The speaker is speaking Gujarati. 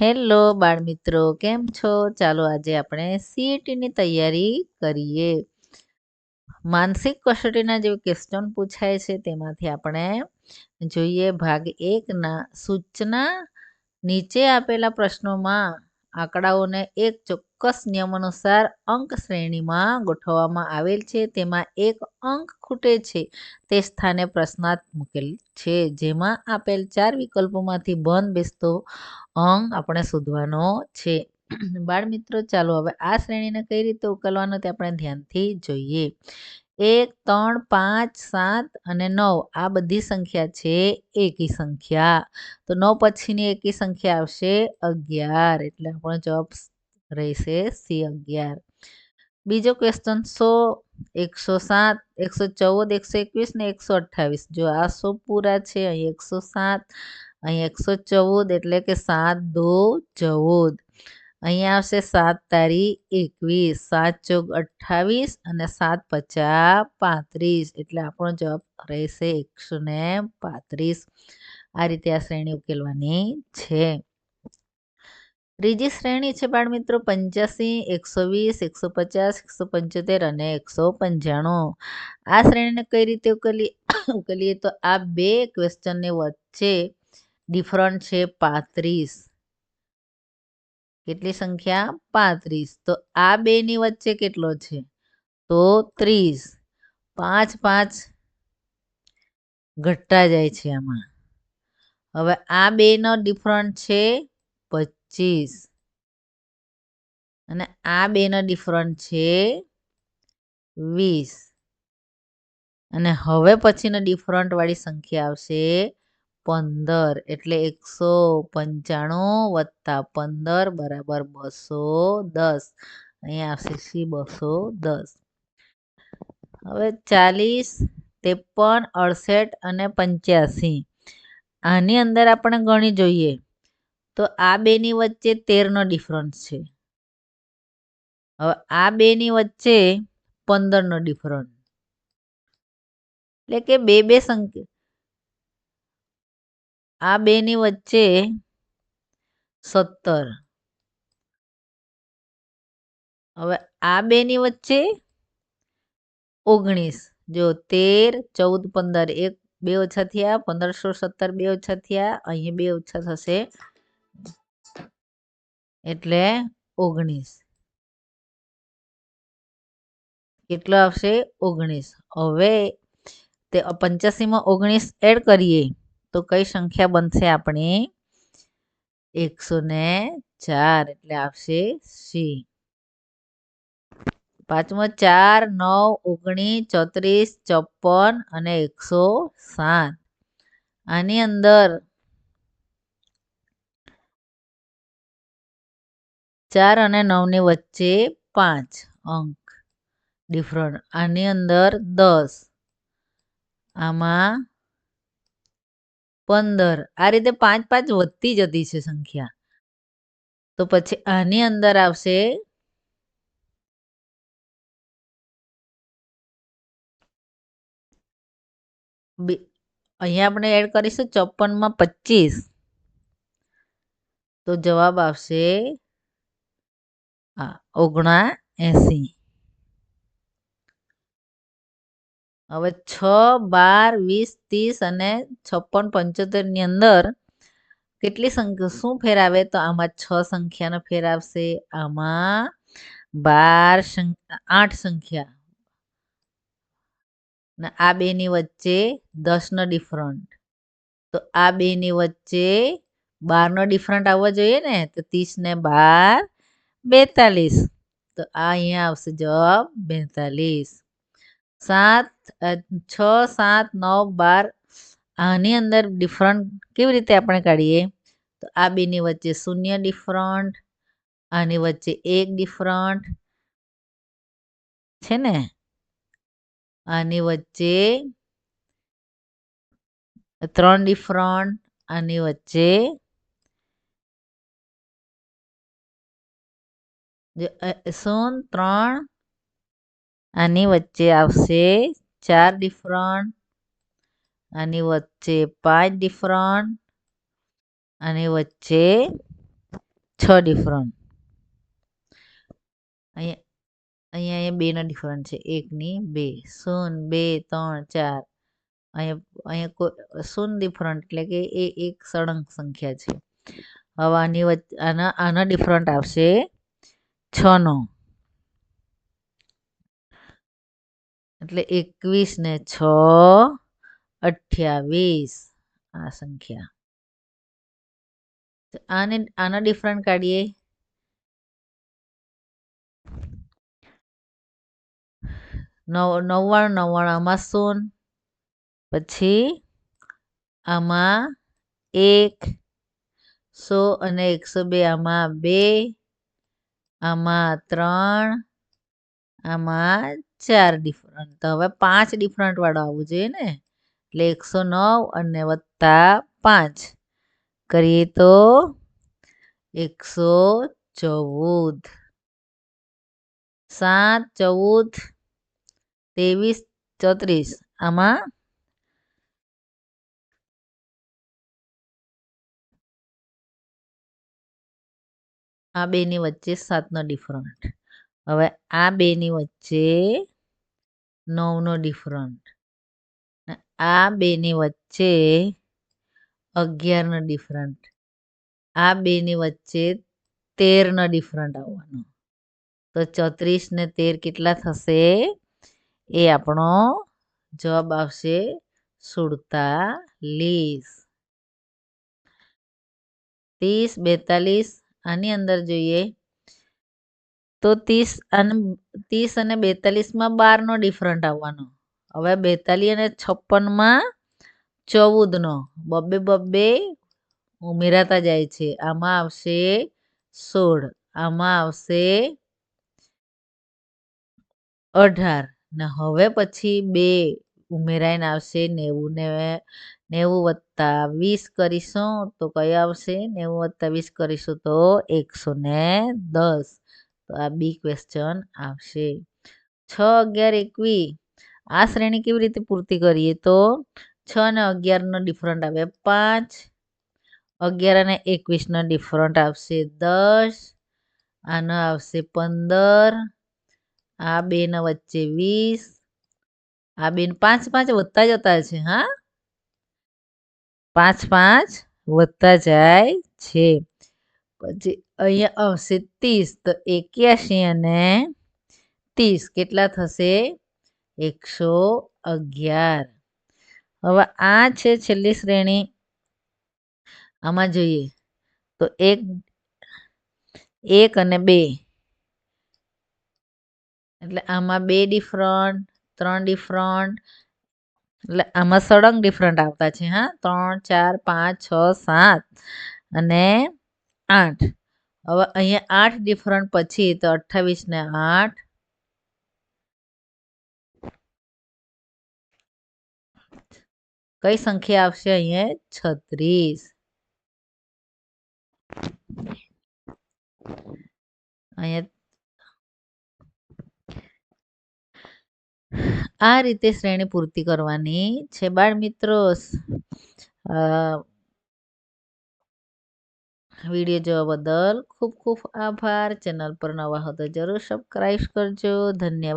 હેલો બાળમિત્રો, કેમ છો? ચાલો આજે આપણે સીઈટીની તૈયારી કરીએ. માનસિક કસોટીના જે ક્વેશ્ચન પૂછાય છે, તેમાંથી આપણે જોઈએ ભાગ એકના સૂચના નીચે આપેલા પ્રશ્નોમાં આંકડાઓને એક ચોક્કસ નિયમ અનુસાર અંક શ્રેણીમાં ગોઠવવામાં આવેલ છે. તેમાં એક અંક ખૂટે છે. તે સ્થાને પ્રશ્નાર્થ મૂકેલ છે. જેમાં આપેલ ચાર વિકલ્પોમાંથી બંધ બેસતો અંક આપણે શોધવાનો છે. બાળમિત્રો, ચાલો હવે આ શ્રેણીને કઈ રીતે ઉકેલવાનો તે આપણે ધ્યાનથી જોઈએ. એક, ત્રણ, પાંચ, સાત અને નવ. આ બધી સંખ્યા છે એકી સંખ્યા. તો નવ પછીની એકી સંખ્યા આવશે અગિયાર. એટલે આપણો જવાબ રહેશે સી અગિયાર. બીજો ક્વેશ્ચન સો, એકસો સાત, એકસો ચૌદ, એકસો એકવીસ ને એકસો અઠ્ઠાવીસ. જો આ સો પૂરા છે અહીં એકસો સાત અહીં એકસો ચૌદ, એટલે કે સાત, દો, ચૌદ. અહીંયા આવશે સાત તારી એકવીસ, સાત ચોક અઠ્ઠાવીસ અને સાત પચાસ પાંત્રીસ. એટલે આપણો જવાબ રહેશે એકસો ને પાંત્રીસ. આ રીતે આ શ્રેણી ઉકેલવાની છે. ત્રીજી શ્રેણી છે બાળ મિત્રો પંચ્યાસી, એકસો વીસ, એકસો પચાસ, એકસો પંચોતેર અને એકસો પંચાણું. આ શ્રેણીને કઈ રીતે ઉકેલી, ઉકેલીએ તો આ બે ક્વેશ્ચનની વચ્ચે ડિફરન્ટ છે પાંત્રીસ. કેટલી સંખ્યા? પાંત્રીસ. તો આ બેની વચ્ચે કેટલો છે? તો ત્રીસ. પાંચ પાંચ ઘટતા જાય છે આમાં. હવે આ બેનો ડિફરન્ટ છે પચીસ. અને આ બેનો ડિફરન્ટ છે વીસ. અને હવે પછીનો ડિફરન્ટ વાળી સંખ્યા આવશે પંદર એટલે એકસો પંચાણું વત્તા પંદર બરાબર બસો દસ. અહીંયા આવશે સી બસો દસ. હવે ચાલીસ, ત્રેપન, અડસઠ અને પંચ્યાસી. આની અંદર આપણે ગણી જોઈએ તો આ બેની વચ્ચે તેરનો ડિફરન્સ છે. હવે આ બેની વચ્ચે પંદરનો ડિફરન્સ. એટલે કે બે બે સંખ્યા આ બેની વચ્ચે સત્તર. હવે આ બેની વચ્ચે ઓગણીસ. જો તેર, ચૌદ, પંદર, એક, બે ઓછા થયા, પંદરસો સત્તર, બે ઓછા થયા અહીં બે ઓછા થશે. એટલે ઓગણીસ. કેટલો આવશે? ઓગણીસ. હવે તે પંચ્યાસીમાં ઓગણીસ એડ કરીએ. તો કઈ સંખ્યા બનશે આપણી? એકસો ને ચાર એટલે આવશે સી. પાંચમો ચાર, નવ ઓગણીસ ચોત્રીસ ચોપન અને એકસો સાત. આની અંદર ચાર અને નવની વચ્ચે પાંચ અંક. ડિફરન્ટ આની અંદર દસ. આમાં પંદર. આ રીતે પાંચ પાંચ વધતી જતી છે સંખ્યા. તો પછી આની અંદર આવશે અહીંયા આપણે એડ કરીશું ચોપનમાં પચીસ. તો જવાબ આવશે હા, ઓગણા એસી. હવે છ, બાર, વીસ, ત્રીસ અને છપ્પન પંચોતેરની અંદર કેટલી સંખ્યા, શું ફેરાવે? તો આમાં છ સંખ્યાનો ફેર આવશે આમાં બાર આઠ સંખ્યા. ને આ બેની વચ્ચે દસનો ડિફરન્ટ તો આ બેની વચ્ચે બારનો ડિફરન્ટ આવવો જોઈએ ને? તો ત્રીસ ને બાર, બેતાલીસ. તો આ અહીંયા આવશે જવાબ બેતાલીસ. સાત છ, સાત, નવ, બાર આની અંદર ડિફરન્ટ કેવી રીતે આપણે કાઢીએ? તો આ બેની વચ્ચે શૂન્ય ડિફરન્ટ આની વચ્ચે એક ડિફરન્ટ છે ને? આની વચ્ચે ત્રણ ડિફરન્ટ આની વચ્ચે શૂન, ત્રણ આની વચ્ચે આવશે ચાર ડિફરન્ટ આની વચ્ચે પાંચ ડિફરન્ટ આની વચ્ચે છ ડિફરન્ટ અહીંયા અહીંયા અહીંયા બેના ડિફરન્ટ છે. એકની બે, શૂન, બે, ત્રણ, ચાર. અહીંયા અહીંયા કોઈ, શૂન ડિફરન્ટ એટલે કે એ એક સળંગ સંખ્યા છે. હવે આની વચ્ચે, આના આના ડિફરન્ટ આવશે છનો. એટલે એકવીસ ને છ અઠ્યાવીસ આ સંખ્યા. આને, આના ડિફરન્ટ કાઢીએ. નવ, નવ્વાણું નવ્વાણું આમાં સોન પછી આમાં એક, સો અને એકસો બે આમાં બે, આમાં ત્રણ આમાં ચાર ડિફરન્ટ તો હવે પાંચ ડિફરન્ટ વાળો આવવું જોઈએ ને? એટલે એકસો નવ અને વત્તા પાંચ. કરીએ તો એકસો ચૌદ. સાત, ચૌદ, ત્રેવીસ, ચોત્રીસ. આમાં આ બેની વચ્ચે સાતનો ડિફરન્ટ હવે આ બેની વચ્ચે નવનો ડિફરન્ટ આ બેની વચ્ચે અગિયારનો ડિફરન્ટ આ બેની વચ્ચે તેરનો ડિફરન્ટ આવવાનો. તો ચોત્રીસ ને તેર કેટલા થશે? એ આપણો જવાબ આવશે સુડતાલીસ. ત્રીસ, બેતાલીસ, આની અંદર જોઈએ તો ત્રીસ અને ત્રીસ અને બેતાલીસમાં બારનો ડિફરન્ટ આવવાનો. હવે બેતાલીસ અને છપ્પનમાં ચૌદનો. બબ્બે બબ્બે ઉમેરાતા જાય છે. આમાં આવશે સોળ. આમાં આવશે અઢાર. ને હવે પછી બે ઉમેરાઈને આવશે નેવું. ને નેવું વત્તા વીસ કરીશું તો કયા આવશે? નેવું વત્તા વીસ કરીશું તો એકસો ને દસ. તો આ બી ક્વેશ્ચન આવશે. છ અગિયાર એકવીસ આ શ્રેણી કેવી રીતે પૂર્તિ કરીએ તો? છ અને અગિયારનો ડિફરન્ટ આવે પાંચ. અગિયાર અને એકવીસનો ડિફરન્ટ આવશે દસ. આનો આવશે પંદર. આ બેના વચ્ચે વીસ. આ બેન પાંચ પાંચ વધતા જતા છે, હા? પાંચ પાંચ વધતા જાય છે. પછી અહીંયા આવશે ત્રીસ. તો એક્યાસી અને ત્રીસ. કેટલા થશે? એકસો અગિયાર. હવે આ છે છેલ્લી શ્રેણી. આમાં જોઈએ. તો એક એક અને બે. એટલે આમાં બે ડિફરન્ટ ત્રણ ડિફરન્ટ એટલે આમાં સળંગ ડિફરન્ટ આવતા છે, હા. ત્રણ, ચાર, પાંચ, છ, સાત. અને આઠ. હવે અહીંયા આઠ ડિફરન્ટ પછી તો અઠ્ઠાવીસ ને આઠ. કઈ સંખ્યા આવશે અહીંયા? છત્રીસ. અહીંયા આ રીતે શ્રેણી પૂર્તિ કરવાની છે. બાળ મિત્રો વીડિયો જોવા બદલ ખૂબ ખૂબ આભાર. ચેનલ પર નવા હો તો જરૂર સબસ્ક્રાઈબ કરજો. ધન્યવાદ.